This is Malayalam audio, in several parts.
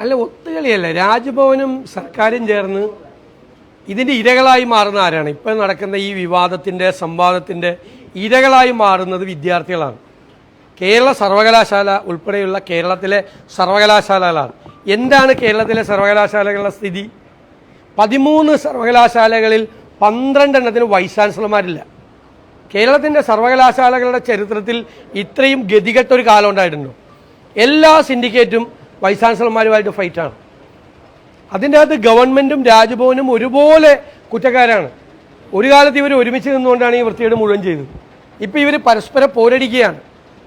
അല്ല ഒത്തുകളിയല്ല. രാജ്ഭവനും സർക്കാരും ചേർന്ന് ഇതിന്റെ ഇരകളായി മാറുന്ന ആരാണ്? ഇപ്പം നടക്കുന്ന ഈ വിവാദത്തിന്റെ സംവാദത്തിന്റെ ഇരകളായി മാറുന്നത് വിദ്യാർത്ഥികളാണ്. കേരള സർവകലാശാല ഉൾപ്പെടെയുള്ള കേരളത്തിലെ സർവകലാശാലകളാണ്. എന്താണ് കേരളത്തിലെ സർവകലാശാലകളുടെ സ്ഥിതി? പതിമൂന്ന് സർവകലാശാലകളിൽ പന്ത്രണ്ടെണ്ണത്തിന് വൈസ് ചാൻസലർമാരില്ല. കേരളത്തിന്റെ സർവകലാശാലകളുടെ ചരിത്രത്തിൽ ഇത്രയും ഗതികെട്ടൊരു കാലം ഉണ്ടായിട്ടുണ്ടോ? എല്ലാ സിൻഡിക്കേറ്റും വൈസ് ചാൻസലർമാരുമായിട്ട് ഫൈറ്റാണ് അതിന്റെ അകത്ത് ഗവൺമെന്റും രാജ്ഭവനും ഒരുപോലെ കുറ്റക്കാരാണ്. ഒരു കാലത്ത് ഇവർ ഒരുമിച്ച് നിന്നുകൊണ്ടാണ് ഈ വൃത്തികേട് മുഴുവൻ ചെയ്തത്. ഇപ്പോൾ ഇവർ പരസ്പരം പോരടിക്കുകയാണ്.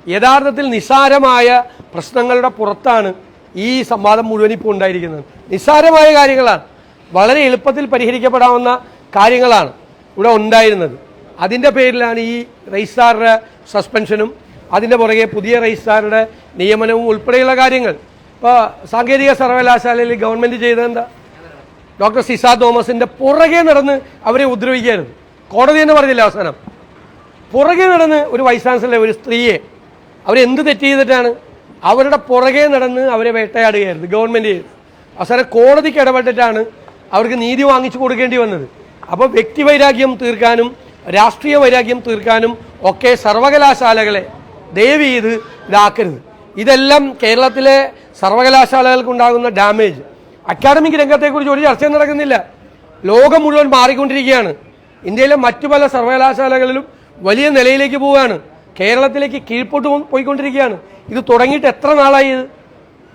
യഥാർത്ഥത്തിൽ നിസ്സാരമായ പ്രശ്നങ്ങളുടെ പുറത്താണ് ഈ സംവാദം മുഴുവൻ ഇപ്പോൾ ഉണ്ടായിരിക്കുന്നത്. നിസ്സാരമായ കാര്യങ്ങളാണ്. വളരെ എളുപ്പത്തിൽ പരിഹരിക്കപ്പെടാവുന്ന കാര്യങ്ങളാണ് ഇവിടെ ഉണ്ടായിരുന്നത്. അതിന്റെ പേരിലാണ് ഈ രജിസ്ട്രാറുടെ സസ്പെൻഷനും അതിന്റെ പുറകെ പുതിയ രജിസ്ട്രാറുടെ നിയമനവും ഉൾപ്പെടെയുള്ള കാര്യങ്ങൾ. ഇപ്പോൾ സാങ്കേതിക സർവകലാശാലയിൽ ഗവൺമെന്റ് ചെയ്തതെന്താ? ഡോക്ടർ സിസ തോമസിന്റെ പുറകെ നടന്ന് അവരെ ഉപദ്രവിക്കുകയായിരുന്നു. കോടതി എന്ന് പറഞ്ഞില്ല അവസാനം? പുറകെ നടന്ന് ഒരു വൈസ് ചാൻസലറെ ഒരു സ്ത്രീയെ അവരെന്ത് തെറ്റ് ചെയ്തിട്ടാണ് അവരുടെ പുറകെ നടന്ന് അവരെ വേട്ടയാടുകയായിരുന്നു ഗവൺമെന്റ് ചെയ്ത്. അവസാനം കോടതിക്ക് ഇടപെട്ടിട്ടാണ് അവർക്ക് നീതി വാങ്ങിച്ചു കൊടുക്കേണ്ടി വന്നത്. അപ്പോൾ വ്യക്തി വൈരാഗ്യം തീർക്കാനും രാഷ്ട്രീയ വൈരാഗ്യം തീർക്കാനും ഒക്കെ സർവകലാശാലകളെ ദയവ് ചെയ്ത് ഇതാക്കരുത്. ഇതെല്ലാം കേരളത്തിലെ സർവകലാശാലകൾക്കുണ്ടാകുന്ന ഡാമേജ്. അക്കാഡമിക് രംഗത്തെക്കുറിച്ച് ഒരു ചർച്ചയും നടക്കുന്നില്ല. ലോകം മുഴുവൻ മാറിക്കൊണ്ടിരിക്കുകയാണ്. ഇന്ത്യയിലെ മറ്റു പല സർവകലാശാലകളിലും വലിയ നിലയിലേക്ക് പോവുകയാണ്. കേരളത്തിലേക്ക് കീഴ്പോട്ട് പോയിക്കൊണ്ടിരിക്കുകയാണ്. ഇത് തുടങ്ങിയിട്ട് എത്ര നാളായി ഇത്?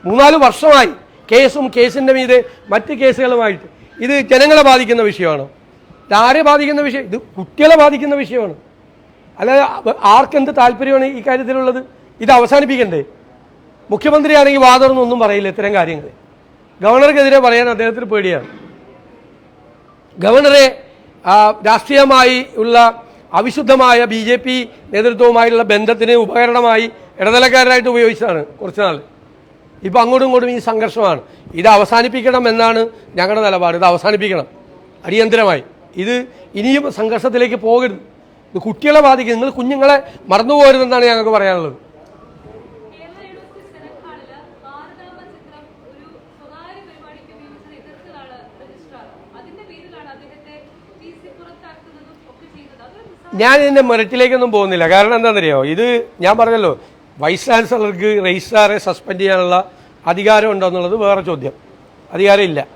മൂന്നാൽ വർഷമായി കേസും കേസിന്റെ മീതെ മറ്റ് കേസുകളുമായിട്ട്. ഇത് ജനങ്ങളെ ബാധിക്കുന്ന വിഷയമാണ്. ഇതാരെ ബാധിക്കുന്ന വിഷയം? ഇത് കുട്ടികളെ ബാധിക്കുന്ന വിഷയമാണ്. അല്ലാതെ ആർക്കെന്ത് താല്പര്യമാണ് ഈ കാര്യത്തിലുള്ളത്? ഇത് അവസാനിപ്പിക്കണ്ടേ? മുഖ്യമന്ത്രിയാണെങ്കിൽ വാദമൊന്നും പറയില്ല ഇത്തരം കാര്യങ്ങൾ. ഗവർണർക്കെതിരെ പറയാൻ അദ്ദേഹത്തിന് പേടിയാണ്. ഗവർണറെ രാഷ്ട്രീയമായി ഉള്ള അവിശുദ്ധമായ ബി ജെ പി നേതൃത്വവുമായുള്ള ബന്ധത്തിന് ഉപകരണമായി ഇടനിലക്കാരനായിട്ട് ഉപയോഗിച്ചതാണ് കുറച്ച് നാൾ ഇപ്പം അങ്ങോട്ടും ഇങ്ങോട്ടും ഈ സംഘർഷമാണ്. ഇത് അവസാനിപ്പിക്കണം എന്നാണ് ഞങ്ങളുടെ നിലപാട്. ഇത് അവസാനിപ്പിക്കണം. അടിയന്തരമായി. ഇത് ഇനിയും സംഘർഷത്തിലേക്ക് പോകരുത്. ഇത് കുട്ടികളെ ബാധിക്കും. നിങ്ങൾ കുഞ്ഞുങ്ങളെ മറന്നുപോകരുതെന്നാണ് ഞങ്ങൾക്ക് പറയാനുള്ളത്. ഞാൻ ഇതിന്റെ മെറിറ്റിലേക്കൊന്നും പോകുന്നില്ല. കാരണം എന്താണെന്നറിയോ? ഇത് ഞാൻ പറഞ്ഞല്ലോ വൈസ് ചാൻസലർക്ക് രജിസ്ട്രാറെ സസ്പെൻഡ് ചെയ്യാനുള്ള അധികാരം ഉണ്ടോ എന്നുള്ളത് വേറെ ചോദ്യം. അധികാരമില്ല.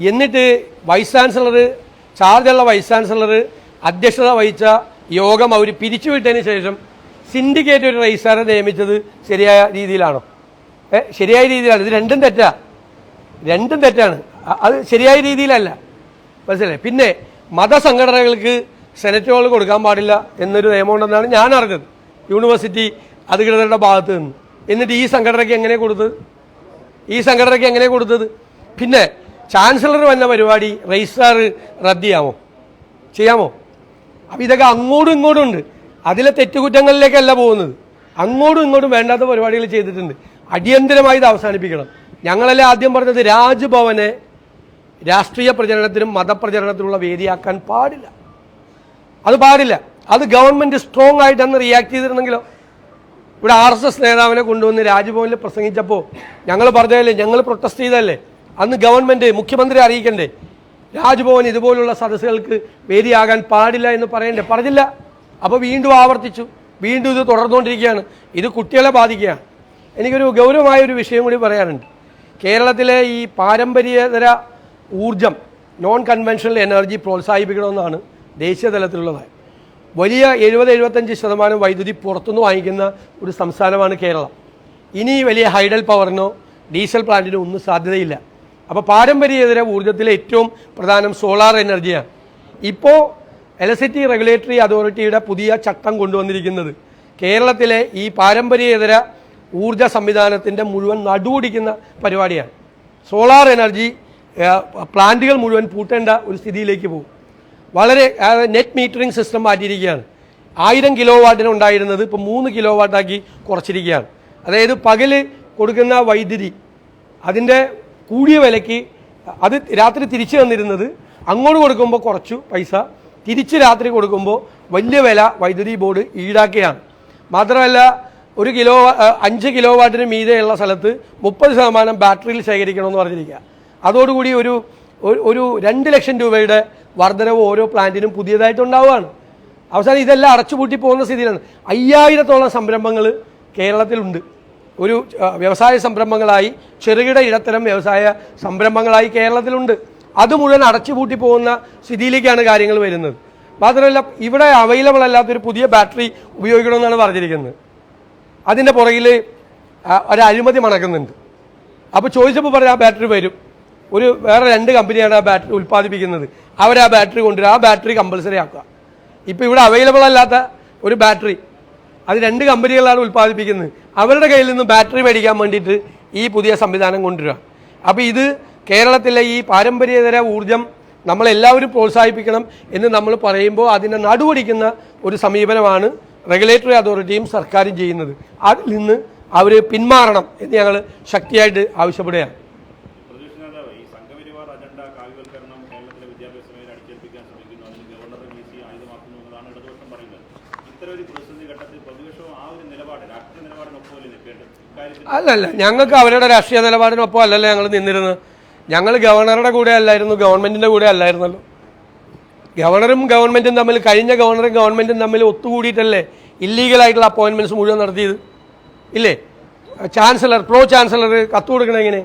എന്നിട്ട് വൈസ് ചാൻസലർ ചാർജുള്ള വൈസ് ചാൻസലർ അധ്യക്ഷത വഹിച്ച യോഗം അവർ പിരിച്ചുവിട്ടതിന് ശേഷം സിൻഡിക്കേറ്റ് ഒരു രജിസ്ട്രാറെ നിയമിച്ചത് ശരിയായ രീതിയിലാണോ? ഏ ശരിയായ രീതിയിലാണ് ഇത് രണ്ടും തെറ്റാ. രണ്ടും തെറ്റാണ്. അത് ശരിയായ രീതിയിലല്ല. മനസ്സിലായി? പിന്നെ മതസംഘടനകൾക്ക് സെനറ്റ് ഹോൾ കൊടുക്കാൻ പാടില്ല എന്നൊരു നിയമമുണ്ടെന്നാണ് ഞാൻ അറിഞ്ഞത്. യൂണിവേഴ്സിറ്റി അധികൃതരുടെ ഭാഗത്ത് നിന്ന്. എന്നിട്ട് ഈ സംഘടനയ്ക്ക് എങ്ങനെ കൊടുത്തത്? ഈ സംഘടനയ്ക്ക് എങ്ങനെ കൊടുത്തത്? പിന്നെ ചാൻസലർ വന്ന പരിപാടി രജിസ്ട്രാർ റദ്ദ് ചെയ്യാമോ? ചെയ്യാമോ? അപ്പം ഇതൊക്കെ അങ്ങോട്ടും ഇങ്ങോട്ടും ഉണ്ട്. അതിലെ തെറ്റുകുറ്റങ്ങളിലേക്കല്ല പോകുന്നത്. അങ്ങോട്ടും ഇങ്ങോട്ടും വേണ്ടാത്ത പരിപാടികൾ ചെയ്തിട്ടുണ്ട്. അടിയന്തരമായി ഇത് അവസാനിപ്പിക്കണം. ഞങ്ങളല്ലേ ആദ്യം പറഞ്ഞത് രാജ്ഭവനെ രാഷ്ട്രീയ പ്രചരണത്തിനും മതപ്രചരണത്തിനുള്ള വേദിയാക്കാൻ പാടില്ല. അത് പാടില്ല. അത് ഗവൺമെന്റ് സ്ട്രോങ് ആയിട്ട് അന്ന് റിയാക്ട് ചെയ്തിരുന്നെങ്കിലോ? ഇവിടെ ആർ എസ് എസ് നേതാവിനെ കൊണ്ടുവന്ന് രാജ്ഭവനിൽ പ്രസംഗിച്ചപ്പോൾ ഞങ്ങൾ പറഞ്ഞതല്ലേ ഞങ്ങൾ പ്രൊട്ടസ്റ്റ് ചെയ്തല്ലേ അന്ന് ഗവൺമെന്റ് മുഖ്യമന്ത്രി അറിയിക്കണ്ടേ? രാജ്ഭവൻ ഇതുപോലുള്ള സദസ്സുകൾക്ക് വേദിയാകാൻ പാടില്ല എന്ന് പറയണ്ടേ? പറഞ്ഞില്ല. അപ്പോൾ വീണ്ടും ആവർത്തിച്ചു. വീണ്ടും ഇത് തുടർന്നുകൊണ്ടിരിക്കുകയാണ്. ഇത് കുട്ടികളെ ബാധിക്കുകയാണ്. എനിക്കൊരു ഗൗരവമായ ഒരു വിഷയം കൂടി പറയാനുണ്ട്. കേരളത്തിലെ ഈ പാരമ്പര്യേതര ഊർജം നോൺ കൺവെൻഷണൽ എനർജി പ്രോത്സാഹിപ്പിക്കണമെന്നാണ് ദേശീയ വലിയ എഴുപത് എഴുപത്തഞ്ച് ശതമാനം വൈദ്യുതി പുറത്തുനിന്ന് വാങ്ങിക്കുന്ന ഒരു സംസ്ഥാനമാണ് കേരളം. ഇനി വലിയ ഹൈഡൽ പവറിനോ ഡീസൽ പ്ലാന്റിനോ ഒന്നും സാധ്യതയില്ല. അപ്പോൾ പാരമ്പര്യേതര ഊർജത്തിലെ ഏറ്റവും പ്രധാനം സോളാർ എനർജിയാണ്. ഇപ്പോൾ ഇലക്ട്രിസിറ്റി റെഗുലേറ്ററി അതോറിറ്റിയുടെ പുതിയ ചട്ടം കൊണ്ടുവന്നിരിക്കുന്നത്. കേരളത്തിലെ ഈ പാരമ്പര്യേതര ഊർജ സംവിധാനത്തിന്റെ മുഴുവൻ നടുപിടിക്കുന്ന പരിപാടിയാണ്. സോളാർ എനർജി പ്ലാന്റുകൾ മുഴുവൻ പൂട്ടേണ്ട ഒരു സ്ഥിതിയിലേക്ക് പോകും. വളരെ നെറ്റ് മീറ്ററിംഗ് സിസ്റ്റം മാറ്റിയിരിക്കുകയാണ്. ആയിരം കിലോ വാട്ടിന് ഉണ്ടായിരുന്നത് ഇപ്പോൾ മൂന്ന് കിലോ വാട്ടാക്കി കുറച്ചിരിക്കുകയാണ്. അതായത് പകൽ കൊടുക്കുന്ന വൈദ്യുതി അതിന്റെ കൂടിയ വിലയ്ക്ക് അത് രാത്രി തിരിച്ചു തന്നിരുന്നത് അങ്ങോട്ട് കൊടുക്കുമ്പോൾ കുറച്ചു പൈസ തിരിച്ച് രാത്രി കൊടുക്കുമ്പോൾ വലിയ വില വൈദ്യുതി ബോർഡ് ഈടാക്കുകയാണ്. മാത്രമല്ല ഒരു കിലോ അഞ്ച് കിലോ വാട്ടിന് മീതെയുള്ള സ്ഥലത്ത് മുപ്പത് ശതമാനം ബാറ്ററിയിൽ ശേഖരിക്കണമെന്ന് പറഞ്ഞിരിക്കുക. അതോടുകൂടി ഒരു- ഒരു രണ്ട് ലക്ഷം രൂപയുടെ വർധനവ് ഓരോ പ്ലാന്റിനും പുതിയതായിട്ട് ഉണ്ടാവുകയാണ്. അവസാനം ഇതെല്ലാം അടച്ചുപൂട്ടി പോകുന്ന സ്ഥിതിയിലാണ്. അയ്യായിരത്തോളം സംരംഭങ്ങൾ കേരളത്തിലുണ്ട്. ഒരു വ്യവസായ സംരംഭങ്ങളായി ചെറുകിട ഇടത്തരം വ്യവസായ സംരംഭങ്ങളായി കേരളത്തിലുണ്ട്. അത് മുഴുവൻ അടച്ചുപൂട്ടി പോകുന്ന സ്ഥിതിയിലേക്കാണ് കാര്യങ്ങൾ വരുന്നത്. മാത്രമല്ല ഇവിടെ അവൈലബിൾ അല്ലാത്തൊരു പുതിയ ബാറ്ററി ഉപയോഗിക്കണമെന്നാണ് പറഞ്ഞിരിക്കുന്നത്. അതിന്റെ പുറകിൽ ഒരു അഴിമതി മണക്കുന്നുണ്ട്. അപ്പോൾ ചോദിച്ചപ്പോൾ പറഞ്ഞാൽ ആ ബാറ്ററി വരും. ഒരു വേറെ രണ്ട് കമ്പനിയാണ് ആ ബാറ്ററി ഉൽപ്പാദിപ്പിക്കുന്നത്. അവർ ആ ബാറ്ററി കൊണ്ടുവരും. ആ ബാറ്ററി കമ്പൽസറി ആക്കുക. ഇപ്പോൾ ഇവിടെ അവൈലബിൾ അല്ലാത്ത ഒരു ബാറ്ററി അത് രണ്ട് കമ്പനികളാണ് ഉൽപ്പാദിപ്പിക്കുന്നത്. അവരുടെ കയ്യിൽ നിന്ന് ബാറ്ററി മേടിക്കാൻ വേണ്ടിയിട്ട് ഈ പുതിയ സംവിധാനം കൊണ്ടുവരിക. അപ്പോൾ ഇത് കേരളത്തിലെ ഈ പാരമ്പര്യേതര ഊർജം നമ്മളെല്ലാവരും പ്രോത്സാഹിപ്പിക്കണം എന്ന് നമ്മൾ പറയുമ്പോൾ അതിനെ നടുവടിക്കുന്ന ഒരു സമീപനമാണ് റെഗുലേറ്ററി അതോറിറ്റിയും സർക്കാരും ചെയ്യുന്നത്. അതിൽ നിന്ന് അവർ പിന്മാറണം എന്ന് ഞങ്ങൾ ശക്തിയായിട്ട് ആവശ്യപ്പെടുകയാണ് പ്രതിപക്ഷ നേതാവ് ഈ സംഘപരിവാർ അജണ്ട കാവ്യവൽക്കരണം കേരളത്തിലെ വിദ്യാഭ്യാസ മേഖല അടിച്ചേൽപ്പിക്കാൻ ശ്രമിക്കുന്നു അതിന് ഗവർണറെ വീശി ആയുധമാക്കുന്നു എന്നതാണ് ഇടതുപക്ഷം പറയുന്നത് ഇത്തരം ഒരു പ്രതിസന്ധി ഘട്ടത്തിൽ പ്രതിപക്ഷവും ആ ഒരു നിലപാട് രാഷ്ട്രീയ നിലപാടിനൊപ്പമല്ലേ നിൽക്കേണ്ടത് ഇക്കാര്യത്തിൽ അല്ലല്ല ഞങ്ങൾക്ക് അവരുടെ രാഷ്ട്രീയ നിലപാടിനൊപ്പം അല്ലല്ലോ ഞങ്ങൾ നിന്നിരുന്നത്. ഞങ്ങൾ ഗവർണറുടെ കൂടെ അല്ലായിരുന്നു ഗവൺമെന്റിന്റെ കൂടെ അല്ലായിരുന്നല്ലോ. ഗവർണറും ഗവൺമെന്റും തമ്മിൽ കഴിഞ്ഞ ഗവർണറും ഗവൺമെന്റും തമ്മിൽ ഒത്തുകൂടിയിട്ടല്ലേ ഇല്ലീഗലായിട്ടുള്ള അപ്പോയിന്റ്മെന്റ്സ് മുഴുവൻ നടത്തിയത്? ഇല്ലേ? ചാൻസലർ പ്രോ ചാൻസലർ കത്ത് എങ്ങനെ?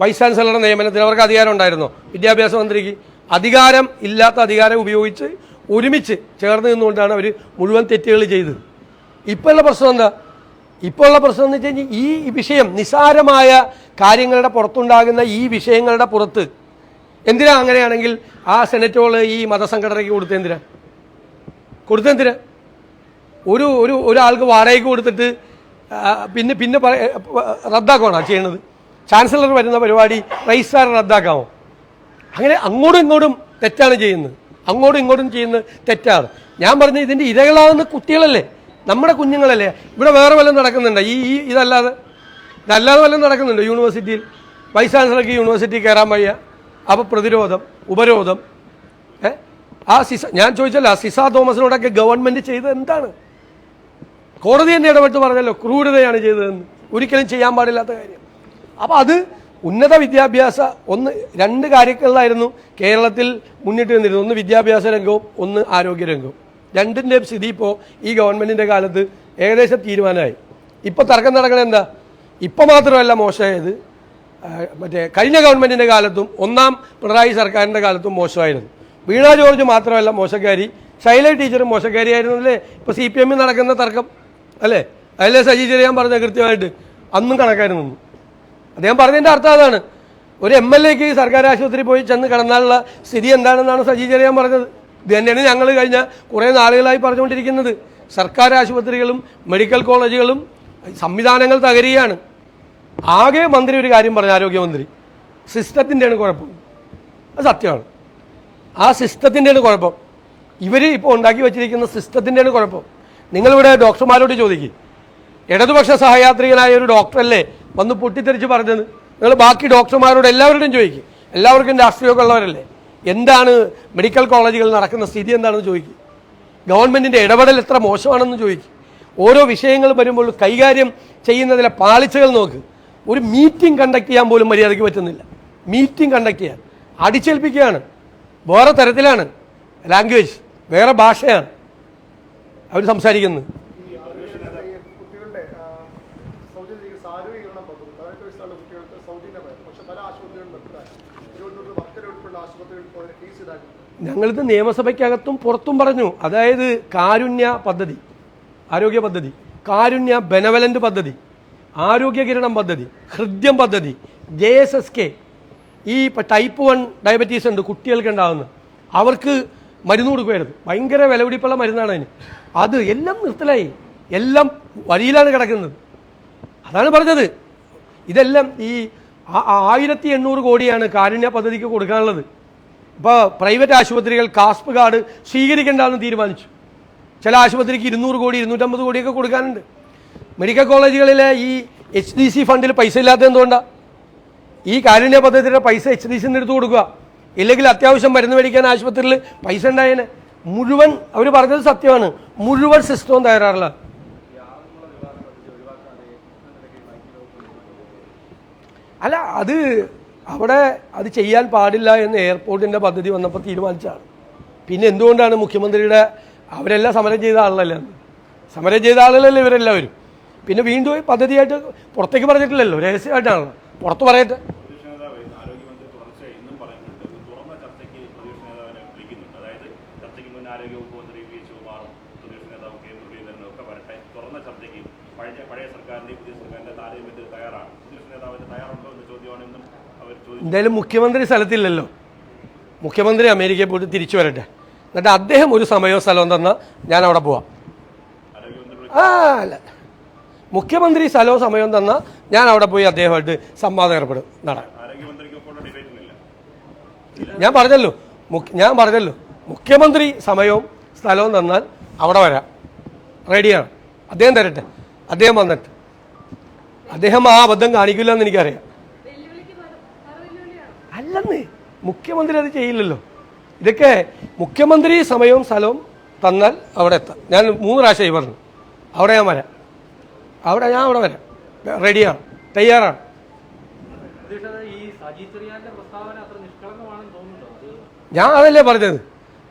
വൈസ് ചാൻസലറുടെ നിയമനത്തിൽ അവർക്ക് അധികാരം ഉണ്ടായിരുന്നോ? വിദ്യാഭ്യാസ മന്ത്രിക്ക് അധികാരം ഇല്ലാത്ത അധികാരം ഉപയോഗിച്ച് ഒരുമിച്ച് ചേർന്ന് നിന്നുകൊണ്ടാണ് അവർ മുഴുവൻ തെറ്റുകൾ ചെയ്തത്. ഇപ്പോഴുള്ള പ്രശ്നം എന്താ? ഇപ്പോൾ ഉള്ള പ്രശ്നം എന്ന് വെച്ച് കഴിഞ്ഞാൽ ഈ വിഷയം നിസാരമായ കാര്യങ്ങളുടെ പുറത്തുണ്ടാകുന്ന ഈ വിഷയങ്ങളുടെ പുറത്ത് എന്തിനാ അങ്ങനെയാണെങ്കിൽ ആ സെനറ്റോൾ ഈ മതസംഘടനയ്ക്ക് കൊടുത്തെന്തിനാ കൊടുത്തെന്തിനാ ഒരു ഒരു ഒരാൾക്ക് വാടകയ്ക്ക് കൊടുത്തിട്ട് പിന്നെ പിന്നെ റദ്ദാക്കുവാണോ ചെയ്യണത്? ചാൻസലർ വരുന്ന പരിപാടി റൈസാർ റദ്ദാക്കാമോ? അങ്ങനെ അങ്ങോട്ടും ഇങ്ങോട്ടും തെറ്റാണ് ചെയ്യുന്നത്. അങ്ങോട്ടും ഇങ്ങോട്ടും ചെയ്യുന്നത് തെറ്റാണ്. ഞാൻ പറഞ്ഞ ഇതിന്റെ ഇരകളാകുന്ന കുട്ടികളല്ലേ? നമ്മുടെ കുഞ്ഞുങ്ങളല്ലേ? ഇവിടെ വേറെ വല്ലതും നടക്കുന്നുണ്ടോ? ഈ ഈ ഇതല്ലാതെ? ഇതല്ലാതെ വല്ലതും നടക്കുന്നുണ്ടോ യൂണിവേഴ്സിറ്റിയിൽ? വൈസ് ചാൻസലർക്ക് യൂണിവേഴ്സിറ്റി കയറാൻ വയ്യ. അപ്പോൾ പ്രതിരോധം ഉപരോധം ഏ? ആ സിസ ഞാൻ ചോദിച്ചല്ലോ ആ സിസ തോമസിനോടൊക്കെ ഗവൺമെന്റ് ചെയ്തത് എന്താണ്? കോടതി തന്നെ ഇടപെട്ട് പറഞ്ഞല്ലോ ക്രൂരതയാണ് ചെയ്തതെന്ന്. ഒരിക്കലും ചെയ്യാൻ പാടില്ലാത്ത കാര്യം. അപ്പോൾ അത് ഉന്നത വിദ്യാഭ്യാസ ഒന്ന് രണ്ട് കാര്യങ്ങളിലായിരുന്നു കേരളത്തിൽ മുന്നിട്ട് നിന്നിരുന്നത്. ഒന്ന് വിദ്യാഭ്യാസ രംഗവും ഒന്ന് ആരോഗ്യ രംഗവും. രണ്ടിന്റെയും സ്ഥിതി ഇപ്പോൾ ഈ ഗവൺമെന്റിന്റെ കാലത്ത് ഏകദേശം തീരുമാനമായി. ഇപ്പോൾ തർക്കം നടക്കണത് എന്താ? ഇപ്പോൾ മാത്രമല്ല മോശമായത് മറ്റേ കഴിഞ്ഞ ഗവൺമെന്റിന്റെ കാലത്തും ഒന്നാം പിണറായി സർക്കാരിന്റെ കാലത്തും മോശമായിരുന്നു. വീണ ജോർജ് മാത്രമല്ല മോശക്കാരി ശൈല ടീച്ചറും മോശക്കാരിയായിരുന്നു അല്ലേ? ഇപ്പോൾ സി പി എമ്മിൽ നടക്കുന്ന തർക്കം അല്ലേ? അതിലെ സജി ചെറിയാൻ പറഞ്ഞ കൃത്യമായിട്ട്? അന്നും കണക്കായിരുന്നു. അദ്ദേഹം പറഞ്ഞതിന്റെ അർത്ഥം അതാണ്. ഒരു എം എൽ എക്ക് സർക്കാർ ആശുപത്രി പോയി ചെന്ന് കിടന്നാലുള്ള സ്ഥിതി എന്താണെന്നാണ് സജി ചെറിയാൻ പറഞ്ഞത്. ഇത് തന്നെയാണ് ഞങ്ങൾ കഴിഞ്ഞ കുറേ നാളുകളായി പറഞ്ഞുകൊണ്ടിരിക്കുന്നത്. സർക്കാർ ആശുപത്രികളും മെഡിക്കൽ കോളേജുകളും സംവിധാനങ്ങൾ തകരുകയാണ്. ആകെ മന്ത്രി ഒരു കാര്യം പറഞ്ഞു ആരോഗ്യമന്ത്രി സിസ്റ്റത്തിന്റെയാണ് കുഴപ്പം. അത് സത്യമാണ്. ആ സിസ്റ്റത്തിന്റെയാണ് കുഴപ്പം. ഇവർ ഇപ്പോൾ ഉണ്ടാക്കി വെച്ചിരിക്കുന്ന സിസ്റ്റത്തിന്റെയാണ് കുഴപ്പം. നിങ്ങളിവിടെ ഡോക്ടർമാരോട് ചോദിക്കും ഇടതുപക്ഷ സഹയാത്രികനായ ഒരു ഡോക്ടറല്ലേ വന്ന് പൊട്ടിത്തെറിച്ച് പറഞ്ഞത്? നിങ്ങൾ ബാക്കി ഡോക്ടർമാരോട് എല്ലാവരോടും ചോദിക്കും. എല്ലാവർക്കും രാഷ്ട്രീയമൊക്കെ ഉള്ളവരല്ലേ? എന്താണ് മെഡിക്കൽ കോളേജുകളിൽ നടക്കുന്ന സ്ഥിതി എന്താണെന്ന് ചോദിക്കും. ഗവൺമെന്റിന്റെ ഇടപെടൽ എത്ര മോശമാണെന്ന് ചോദിക്കും. ഓരോ വിഷയങ്ങൾ വരുമ്പോൾ കൈകാര്യം ചെയ്യുന്നതിലെ പാളിച്ചകൾ നോക്ക്. ഒരു മീറ്റിംഗ് കണ്ടക്ട് ചെയ്യാൻ പോലും മര്യാദയ്ക്ക് പറ്റുന്നില്ല. മീറ്റിംഗ് കണ്ടക്ട് ചെയ്യാൻ. അടിച്ചേൽപ്പിക്കുകയാണ്. വേറെ തരത്തിലാണ്. ലാംഗ്വേജ്. വേറെ ഭാഷയാണ്. അവർ സംസാരിക്കുന്നത്. ഞങ്ങളിത് നിയമസഭയ്ക്കകത്തും പുറത്തും പറഞ്ഞു. അതായത് കാരുണ്യ പദ്ധതി ആരോഗ്യ പദ്ധതി കാരുണ്യ ബെനവലന്റ് പദ്ധതി ആരോഗ്യ കിരണം പദ്ധതി ഹൃദ്യം പദ്ധതി ജെ എസ് എസ് കെ ഈ ഇപ്പം ടൈപ്പ് വൺ ഡയബറ്റീസ് ഉണ്ട് കുട്ടികൾക്ക് ഉണ്ടാകുന്നത് അവർക്ക് മരുന്ന് കൊടുക്കുമായിരുന്നു ഭയങ്കര വിലപിടിപ്പുള്ള മരുന്നാണ് അതിന്. അത് എല്ലാം നിർത്തലായി. എല്ലാം വഴിയിലാണ് കിടക്കുന്നത്. അതാണ് പറഞ്ഞത്. ഇതെല്ലാം ഈ ആയിരത്തി എണ്ണൂറ് കോടിയാണ് കാരുണ്യ പദ്ധതിക്ക് കൊടുക്കാനുള്ളത്. ഇപ്പോൾ പ്രൈവറ്റ് ആശുപത്രികൾ കാസ്പ് കാർഡ് സ്വീകരിക്കേണ്ടെന്ന് തീരുമാനിച്ചു. ചില ആശുപത്രിക്ക് ഇരുന്നൂറ് കോടി ഇരുന്നൂറ്റമ്പത് കോടിയൊക്കെ കൊടുക്കാനുണ്ട്. മെഡിക്കൽ കോളേജുകളിലെ ഈ എച്ച് ഡി സി ഫണ്ടിൽ പൈസ ഇല്ലാത്ത എന്തുകൊണ്ടാണ് ഈ കാരുണ്യ പദ്ധതിയുടെ പൈസ എച്ച് ഡി സിന്ന് എടുത്തു കൊടുക്കുക. ഇല്ലെങ്കിൽ അത്യാവശ്യം മരുന്ന് മേടിക്കാൻ ആശുപത്രിയിൽ പൈസ ഉണ്ടായേനെ. മുഴുവൻ അവർ പറഞ്ഞത് സത്യമാണ്. മുഴുവൻ സിസ്റ്റവും തയ്യാറാറില്ല അല്ല അത് അവിടെ അത് ചെയ്യാൻ പാടില്ല എന്ന് എയർപോർട്ടിന്റെ പദ്ധതി വന്നപ്പോൾ തീരുമാനിച്ചതാണ്. പിന്നെ എന്തുകൊണ്ടാണ് മുഖ്യമന്ത്രിയുടെ അവരെല്ലാം സമരം ചെയ്ത ആളല്ലേ? സമരം ചെയ്ത ആളുകളല്ലേ ഇവരെല്ലാവരും? പിന്നെ വീണ്ടും പദ്ധതിയായിട്ട് പുറത്തേക്ക് പറഞ്ഞിട്ടില്ലല്ലോ രഹസ്യമായിട്ടാണല്ലോ പുറത്ത് പറയട്ടെ പ്രതിപക്ഷ നേതാവ് ഇന്ന് ആരോഗ്യമന്ത്രി തുടർച്ചയായി ഇന്നും പറയുന്നുണ്ട് ഒരു തുറന്ന ചർച്ചയ്ക്ക് പ്രതിപക്ഷ നേതാവിനെ വിളിക്കുന്നുണ്ട് അതായത് ചർച്ചയ്ക്ക് മുൻ ആരോഗ്യവകുപ്പ് മന്ത്രി വി ശിവകുമാറും പ്രതിപക്ഷ നേതാവ് കെ മുരളീധരനും ഒക്കെ വരട്ടെ തുറന്ന ചർച്ചയ്ക്ക് പഴയ പഴയ സർക്കാരിന്റെയും പുതിയ സർക്കാരിന്റെ താരതമ്യത്തിൽ തയ്യാറാണ്. പ്രതിപക്ഷ തയ്യാറുണ്ടോ എന്ന ചോദ്യമാണ് ഇന്നും അവർ ചോദിച്ചത് എന്തായാലും മുഖ്യമന്ത്രി സ്ഥലത്തില്ലല്ലോ. മുഖ്യമന്ത്രി അമേരിക്കയിൽ പോയിട്ട് തിരിച്ചു വരട്ടെ. എന്നിട്ട് അദ്ദേഹം ഒരു സമയവും സ്ഥലവും തന്നാൽ ഞാൻ അവിടെ പോവാം. ആ അല്ല. മുഖ്യമന്ത്രി സ്ഥലവും സമയവും തന്നാൽ ഞാൻ അവിടെ പോയി അദ്ദേഹമായിട്ട് സംവാദം ഏർപ്പെടും നട ആരോഗ്യമന്ത്രിക്കൊപ്പം ഡിബേറ്റിനില്ല ഞാൻ പറഞ്ഞല്ലോ. ഞാൻ പറഞ്ഞല്ലോ. മുഖ്യമന്ത്രി സമയവും സ്ഥലവും തന്നാൽ അവിടെ വരാം. റെഡിയാണ് അദ്ദേഹം തരട്ടെ. അദ്ദേഹം വന്നിട്ട്. അദ്ദേഹം ആ അബദ്ധം കാണിക്കില്ല എന്ന് എനിക്കറിയാം. അല്ലെന്ന്. മുഖ്യമന്ത്രി അത് ചെയ്യില്ലല്ലോ. ഇതൊക്കെ മുഖ്യമന്ത്രി സമയവും സ്ഥലവും തന്നാൽ അവിടെ എത്താം. ഞാൻ മൂന്ന് പ്രാവശ്യമായി പറഞ്ഞു. അവിടെ ഞാൻ വരാം. അവിടെ ഞാൻ അവിടെ വരാം. റെഡിയാണ്. തയ്യാറാണ്. ഞാൻ അതല്ലേ പറഞ്ഞത്.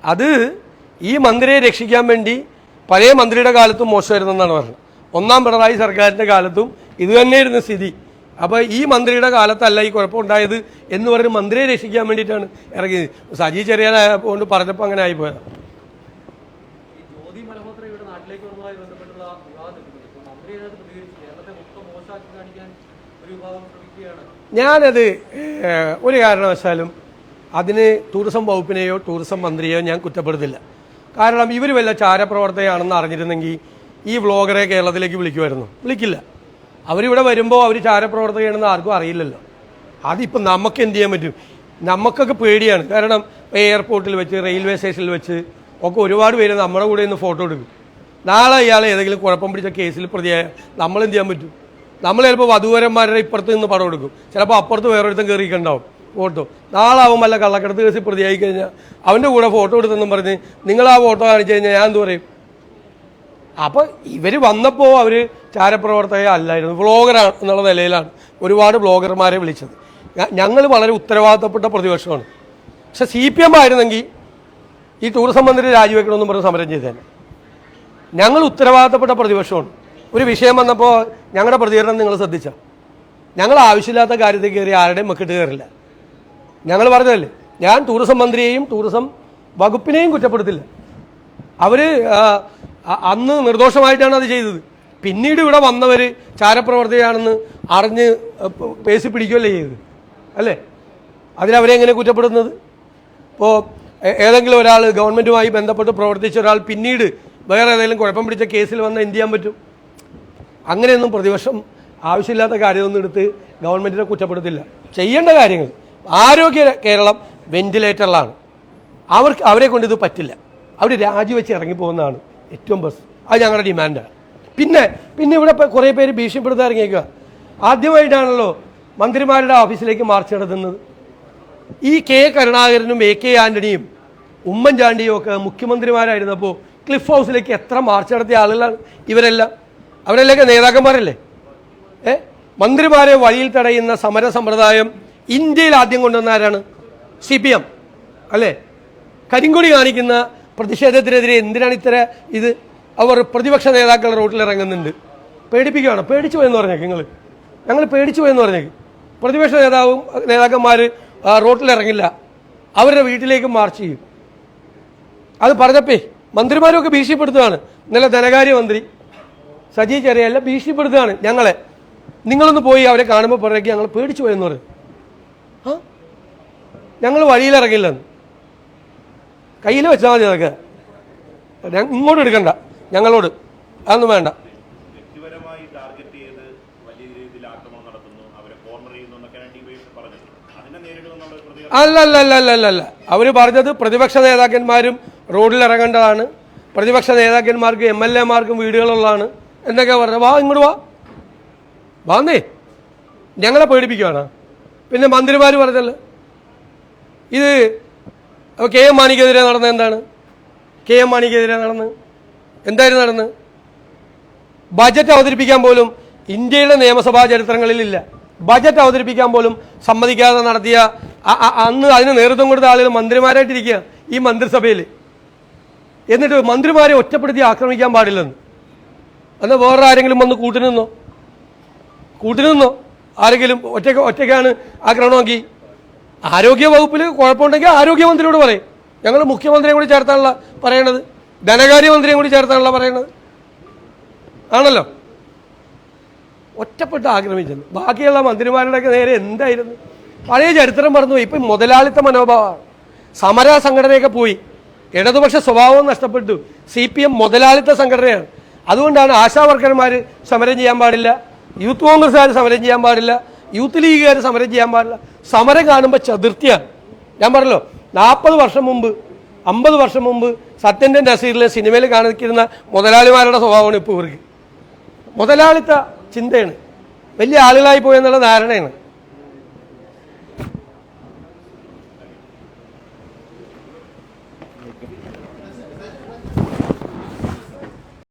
അത് ഈ മന്ത്രിയെ രക്ഷിക്കാൻ വേണ്ടി പഴയ മന്ത്രിയുടെ കാലത്തും മോശമായിരുന്നെന്നാണ് പറഞ്ഞത്. ഒന്നാം പിണറായി സർക്കാരിന്റെ കാലത്തും ഇത് തന്നെയായിരുന്നു സ്ഥിതി. അപ്പോൾ ഈ മന്ത്രിയുടെ കാലത്തല്ല ഈ കുഴപ്പമുണ്ടായത് എന്ന് പറഞ്ഞ് മന്ത്രിയെ രക്ഷിക്കാൻ വേണ്ടിയിട്ടാണ് ഇറങ്ങിയത്. സജി ചെറിയാനായതുകൊണ്ട് പറഞ്ഞപ്പോൾ അങ്ങനെ ആയിപ്പോയത്. ഞാനത് ഒരു കാരണവശാലും അതിന് ടൂറിസം വകുപ്പിനെയോ ടൂറിസം മന്ത്രിയെയോ ഞാൻ കുറ്റപ്പെടുത്തില്ല. കാരണം ഇവർ വല്ല ചാരപ്രവർത്തകയാണെന്ന് അറിഞ്ഞിരുന്നെങ്കിൽ ഈ വ്ലോഗറെ കേരളത്തിലേക്ക് വിളിക്കുമായിരുന്നു. വിളിക്കില്ല. അവരിവിടെ വരുമ്പോൾ അവർ ചാരപ്രവർത്തകയാണെന്ന് ആർക്കും അറിയില്ലല്ലോ. അതിപ്പോൾ നമുക്ക് എന്ത് ചെയ്യാൻ പറ്റും? നമുക്കൊക്കെ പേടിയാണ്. കാരണം എയർപോർട്ടിൽ വെച്ച് റെയിൽവേ സ്റ്റേഷനിൽ വെച്ച് ഒക്കെ ഒരുപാട് പേര് നമ്മുടെ കൂടെ നിന്ന് ഫോട്ടോ എടുക്കും. നാളെ ഇയാൾ ഏതെങ്കിലും കുഴപ്പം പിടിച്ച കേസിൽ പ്രതിയായ നമ്മൾ എന്ത് ചെയ്യാൻ പറ്റും? നമ്മൾ ചിലപ്പോൾ വധുവരന്മാരുടെ ഇപ്പുറത്ത് നിന്ന് പടം എടുക്കും. ചിലപ്പോൾ അപ്പുറത്ത് വേറൊരുത്തം കയറിയിട്ടുണ്ടാവും ഫോട്ടോ. നാളെ അവൻ വല്ല കള്ളക്കടത്ത് കേസിൽ പ്രതിയായി കഴിഞ്ഞാൽ അവന്റെ കൂടെ ഫോട്ടോ എടുത്തെന്നും പറഞ്ഞ് നിങ്ങൾ ആ ഫോട്ടോ കാണിച്ചു കഴിഞ്ഞാൽ ഞാൻ എന്ത് പറയും? അപ്പോൾ ഇവർ വന്നപ്പോൾ അവർ ചാരപ്രവർത്തക അല്ലായിരുന്നു. ബ്ലോഗറാണ് എന്നുള്ള നിലയിലാണ് ഒരുപാട് ബ്ലോഗർമാരെ വിളിച്ചത്. ഞങ്ങൾ വളരെ ഉത്തരവാദിത്തപ്പെട്ട പ്രതിപക്ഷമാണ്. പക്ഷെ സി പി എം ആയിരുന്നെങ്കിൽ ഈ ടൂറിസം മന്ത്രി രാജിവെക്കണമെന്നും പറഞ്ഞ് സമരം ചെയ്തേനെ. ഞങ്ങൾ ഉത്തരവാദിത്തപ്പെട്ട പ്രതിപക്ഷമാണ്. ഒരു വിഷയം വന്നപ്പോൾ ഞങ്ങളുടെ പ്രതികരണം നിങ്ങൾ ശ്രദ്ധിച്ച. ഞങ്ങൾ ആവശ്യമില്ലാത്ത കാര്യത്തിൽ കയറി ആരുടെയും മക്കിട്ട് കയറില്ല ഞങ്ങൾ പറഞ്ഞതല്ലേ ഞാൻ ടൂറിസം മന്ത്രിയെയും ടൂറിസം വകുപ്പിനെയും കുറ്റപ്പെടുത്തില്ല. അവർ അന്ന് നിർദോഷമായിട്ടാണ് അത് ചെയ്തത്. പിന്നീട് ഇവിടെ വന്നവർ ചാരപ്രവർത്തകയാണെന്ന് അറിഞ്ഞ് പേസി പിടിക്കുകയല്ലേ ചെയ്തത്. അല്ലേ? അതിലവരെങ്ങനെ കുറ്റപ്പെടുന്നത്? ഇപ്പോൾ ഏതെങ്കിലും ഒരാൾ ഗവൺമെന്റുമായി ബന്ധപ്പെട്ട് പ്രവർത്തിച്ച ഒരാൾ പിന്നീട് വേറെ ഏതെങ്കിലും കുഴപ്പം പിടിച്ച കേസിൽ വന്ന് എന്ത് ചെയ്യാൻ പറ്റും? അങ്ങനെയൊന്നും പ്രതിപക്ഷം ആവശ്യമില്ലാത്ത കാര്യമൊന്നും എടുത്ത് ഗവൺമെന്റിനെ കുറ്റപ്പെടുത്തില്ല. ചെയ്യേണ്ട കാര്യങ്ങൾ. ആരോഗ്യ കേരളം വെന്റിലേറ്ററിലാണ്. അവർക്ക് അവരെ കൊണ്ട് ഇത് പറ്റില്ല. അവർ രാജിവെച്ച് ഇറങ്ങിപ്പോകുന്നതാണ്. ഏറ്റവും ബസ് അത് ഞങ്ങളുടെ ഡിമാൻഡാണ് പിന്നെ പിന്നെ ഇവിടെ കുറേ പേര് ഭീഷണിപ്പെടുത്താൻ ഇറങ്ങിയേക്കുക ആദ്യമായിട്ടാണല്ലോ മന്ത്രിമാരുടെ ഓഫീസിലേക്ക് മാർച്ച് നടത്തുന്നത്. ഈ കെ കരുണാകരനും എ കെ ആന്റണിയും ഉമ്മൻചാണ്ടിയും ഒക്കെ മുഖ്യമന്ത്രിമാരായിരുന്നപ്പോൾ ക്ലിഫ് ഹൗസിലേക്ക് എത്ര മാർച്ച് നടത്തിയ ആളുകളാണ് ഇവരെല്ലാം. അവരെല്ലാം നേതാക്കന്മാരല്ലേ? ഏ? മന്ത്രിമാരെ വഴിയിൽ തടയുന്ന സമര സമ്പ്രദായം ഇന്ത്യയിൽ ആദ്യം കൊണ്ടുവന്ന ആരാണ്? C P M. അല്ലേ? കരിങ്കൊടി കാണിക്കുന്ന പ്രതിഷേധത്തിനെതിരെ എന്തിനാണ് ഇത്ര ഇത്? അവർ പ്രതിപക്ഷ നേതാക്കൾ റോട്ടിൽ ഇറങ്ങുന്നുണ്ട്. പേടിപ്പിക്കുകയാണ്. പേടിച്ചു പോയെന്ന് പറഞ്ഞേക്ക് നിങ്ങൾ ഞങ്ങൾ പേടിച്ചു പോയെന്ന് പറഞ്ഞേക്ക് പ്രതിപക്ഷ നേതാവും നേതാക്കന്മാർ റോട്ടിൽ ഇറങ്ങില്ല. അവരുടെ വീട്ടിലേക്ക് മാർച്ച് ചെയ്യും. അത് പറഞ്ഞപ്പേ മന്ത്രിമാരൊക്കെ ഭീഷണിപ്പെടുത്തുകയാണ്. ഇന്നലെ ധനകാര്യ മന്ത്രി സജി ചെറിയല്ല ഭീഷണിപ്പെടുത്തുകയാണ് ഞങ്ങളെ. നിങ്ങളൊന്ന് പോയി അവരെ കാണുമ്പോൾ പറയുക ഞങ്ങൾ പേടിച്ചു പോയെന്ന് പറയും. ആ? ഞങ്ങൾ വഴിയിലിറങ്ങില്ലെന്ന് കയ്യിൽ വെച്ചാൽ മതി അതൊക്കെ ഞ- ഇങ്ങോട്ട് എടുക്കണ്ട. ഞങ്ങളോട്. അതൊന്നും വേണ്ട. വ്യക്തിപരമായി ടാർഗറ്റ് ചെയ്ത് വലിയ രീതിയിൽ ആക്രമണം നടത്തുന്നു. അവരെ കോർണർ ചെയ്യുന്നു എന്നൊക്കെയാണ് ഡിവൈസ് പറഞ്ഞത്. അതിനെ നേരിടുമെന്നുള്ള ഒരു പ്രതികരണം. അല്ല അല്ല അല്ല അല്ല അല്ല അല്ല അവർ പറഞ്ഞത് പ്രതിപക്ഷ നേതാക്കന്മാരും റോഡിൽ ഇറങ്ങേണ്ടതാണ്. പ്രതിപക്ഷ നേതാക്കന്മാർക്ക് എം എൽ എമാർക്കും വീടുകളുള്ളതാണ്. എന്നൊക്കെ പറഞ്ഞത് വാ ഇങ്ങോട്ട് വാ. വാന്നേ ഞങ്ങളെ പേടിപ്പിക്കുവാണ്. പിന്നെ മന്ത്രിമാർ പറഞ്ഞല്ലോ? ഇത് അപ്പൊ കെ എം മാണിക്കെതിരെ നടന്ന എന്താണ്? കെ എം മാണിക്കെതിരെ നടന്ന് എന്തായിരുന്നു നടന്ന്? ബജറ്റ് അവതരിപ്പിക്കാൻ പോലും ഇന്ത്യയുടെ നിയമസഭാ ചരിത്രങ്ങളിലില്ല. ബജറ്റ് അവതരിപ്പിക്കാൻ പോലും സമ്മതിക്കാതെ നടത്തിയ അന്ന് അതിന് നേതൃത്വം കൊടുത്ത ആളുകൾ മന്ത്രിമാരായിട്ടിരിക്കുക ഈ മന്ത്രിസഭയിൽ എന്നിട്ട് മന്ത്രിമാരെ ഒറ്റപ്പെടുത്തി ആക്രമിക്കാൻ പാടില്ലെന്ന്. എന്നാൽ വേറെ ആരെങ്കിലും വന്ന് കൂട്ടിനിന്നോ? കൂട്ടിനിന്നോ? ആരെങ്കിലും ഒറ്റയ്ക്ക് ഒറ്റയ്ക്കാണ് ആക്രമണമാക്കി ആരോഗ്യ വകുപ്പിൽ കുഴപ്പമുണ്ടെങ്കിൽ ആരോഗ്യമന്ത്രിയോട് പറയും. ഞങ്ങൾ മുഖ്യമന്ത്രിയെ കൂടി ചേർത്താണല്ലോ പറയണത്. ധനകാര്യമന്ത്രിയെ കൂടി ചേർത്താണല്ലോ പറയണത്. ആണല്ലോ? ഒറ്റപ്പെട്ട് ആക്രമിച്ചത് ബാക്കിയുള്ള മന്ത്രിമാരുടെയൊക്കെ നേരെ എന്തായിരുന്നു? പഴയ ചരിത്രം മറന്നുപോയി ഇപ്പം മുതലാളിത്ത മനോഭാവമാണ്. സമര സംഘടനയൊക്കെ പോയി. ഇടതുപക്ഷ സ്വഭാവം നഷ്ടപ്പെട്ടു. സി പി എം മുതലാളിത്ത സംഘടനയാണ്. അതുകൊണ്ടാണ് ആശാ വർക്കർമാർ സമരം ചെയ്യാൻ പാടില്ല. യൂത്ത് കോൺഗ്രസ്സുകാർ സമരം ചെയ്യാൻ പാടില്ല. യൂത്ത് ലീഗുകാർ സമരം ചെയ്യാൻ പാടില്ല. സമരം കാണുമ്പോൾ ചതുർത്ഥിയാണ്. ഞാൻ പറഞ്ഞല്ലോ നാൽപ്പത് വർഷം മുമ്പ് അമ്പത് വർഷം മുമ്പ് സത്യന്റെ നസീറിലെ സിനിമയിൽ കാണിക്കുന്ന മുതലാളിമാരുടെ സ്വഭാവമാണ് ഇപ്പോൾ ഇവർക്ക്. മുതലാളിത്ത ചിന്തയാണ്. വലിയ ആളുകളായി പോയെന്നുള്ള ധാരണയാണ്.